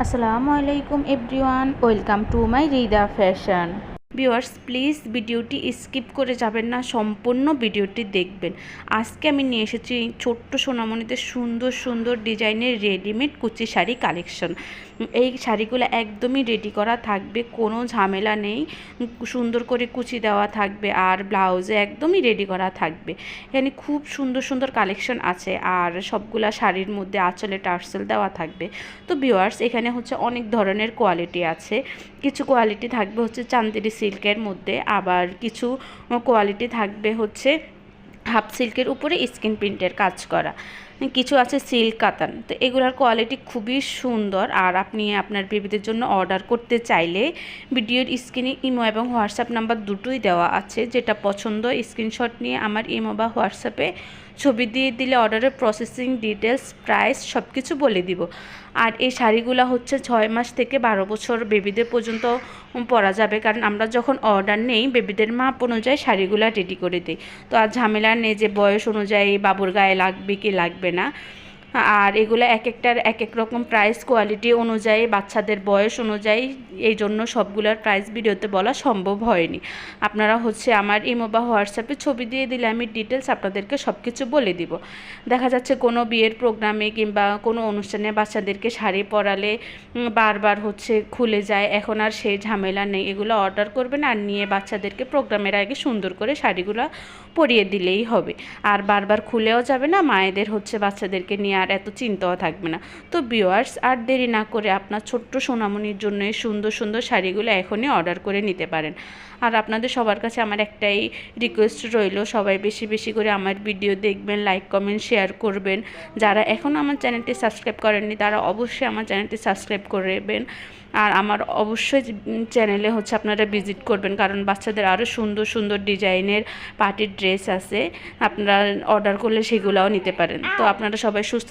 আসসালামু আলাইকুম everyone. Welcome to my Rida fashion. Viewers please ভিডিওটি স্কিপ করে যাবেন না, সম্পূর্ণ ভিডিওটি দেখবেন। আজকে আমি নিয়ে এসেছি ছোট্ট সোনামণিতে সুন্দর সুন্দর ডিজাইনের রেডিমেড কুচি শাড়ি কালেকশন এই শাড়িগুলো একদমই রেডি করা থাকবে, কোনো ঝামেলা নেই। সুন্দর করে কুচি দেওয়া থাকবে আর ব্লাউজে একদমই রেডি করা থাকবে। এখানে খুব সুন্দর সুন্দর কালেকশন আছে আর সবগুলা শাড়ির মধ্যে আঁচলে, টার্সেল দেওয়া থাকবে। তো ভিউয়ার্স এখানে হচ্ছে অনেক ধরনের কোয়ালিটি আছে। কিছু কোয়ালিটি থাকবে হচ্ছে চান্দেরি সিল্কের মধ্যে আবার কিছু কোয়ালিটি থাকবে হচ্ছে হাফ সিল্কের উপরে স্কিন প্রিন্টের কাজ করা। কিছু আছে সিল্ক কাতান। তো এগুলোর কোয়ালিটি খুবই সুন্দর। আর আপনি আপনার বেবিদের জন্য অর্ডার করতে চাইলে ভিডিওর স্ক্রিনে ইমো এবং হোয়াটসঅ্যাপ নাম্বার দুটোই দেওয়া আছে। যেটা পছন্দ, স্ক্রিনশট নিয়ে আমার ইমো বা হোয়াটসঅ্যাপে ছবি দিয়ে দিলে অর্ডারের প্রসেসিং ডিটেলস প্রাইস সব কিছু বলে দিব। আর এই শাড়িগুলো হচ্ছে ছয় মাস থেকে বারো বছর বেবিদের পর্যন্ত পরা যাবে। কারণ আমরা যখন অর্ডার নেই বেবিদের মাপ অনুযায়ী শাড়িগুলো রেডি করে দিই। তো আর ঝামেলা নেই যে বয়স অনুযায়ী বাবুর গায়ে লাগবে কি লাগবে না। আর এগুলো এক একটার এক এক রকম প্রাইস কোয়ালিটি অনুযায়ী, বাচ্চাদের বয়স অনুযায়ী এই জন্য সবগুলোর প্রাইস ভিডিওতে বলা সম্ভব হয়নি। আপনারা হচ্ছে আমার ইমো বা হোয়াটসঅ্যাপে ছবি দিয়ে দিলে আমি ডিটেলস আপনাদেরকে সব কিছু বলে দিব। দেখা যাচ্ছে কোনো বিয়ের প্রোগ্রামে কিংবা কোনো অনুষ্ঠানে বাচ্চাদেরকে শাড়ি পরালে বারবার হচ্ছে খুলে যায়, এখন আর সেই ঝামেলা নেই। এগুলো অর্ডার করবেন আর নিয়ে বাচ্চাদেরকে প্রোগ্রামের আগে সুন্দর করে শাড়িগুলো পরিয়ে দিলেই হবে। আর বারবার খুলেও যাবে না, মায়েদের হচ্ছে বাচ্চাদেরকে নিয়ে আর এত চিন্তাও থাকবে না। তো বিওয়ার্স আর দেরি না করে আপনার ছোট্ট সোনামণির জন্য এই সুন্দর সুন্দর শাড়িগুলো এখনই অর্ডার করে নিতে পারেন। আর আপনাদের সবার কাছে আমার একটাই রিকোয়েস্ট রইল, সবাই বেশি বেশি করে আমার ভিডিও দেখবেন লাইক কমেন্ট শেয়ার করবেন। যারা এখনও আমার চ্যানেলটি সাবস্ক্রাইব করেননি, তারা অবশ্যই আমার চ্যানেলটি সাবস্ক্রাইব করবেন। আর আমার অবশ্যই চ্যানেলে হচ্ছে আপনারা ভিজিট করবেন, কারণ বাচ্চাদের আরও সুন্দর সুন্দর ডিজাইনের পার্টির ড্রেস আছে। আপনারা অর্ডার করলে সেগুলোও নিতে পারেন। তো আপনারা সবাই সুস্থ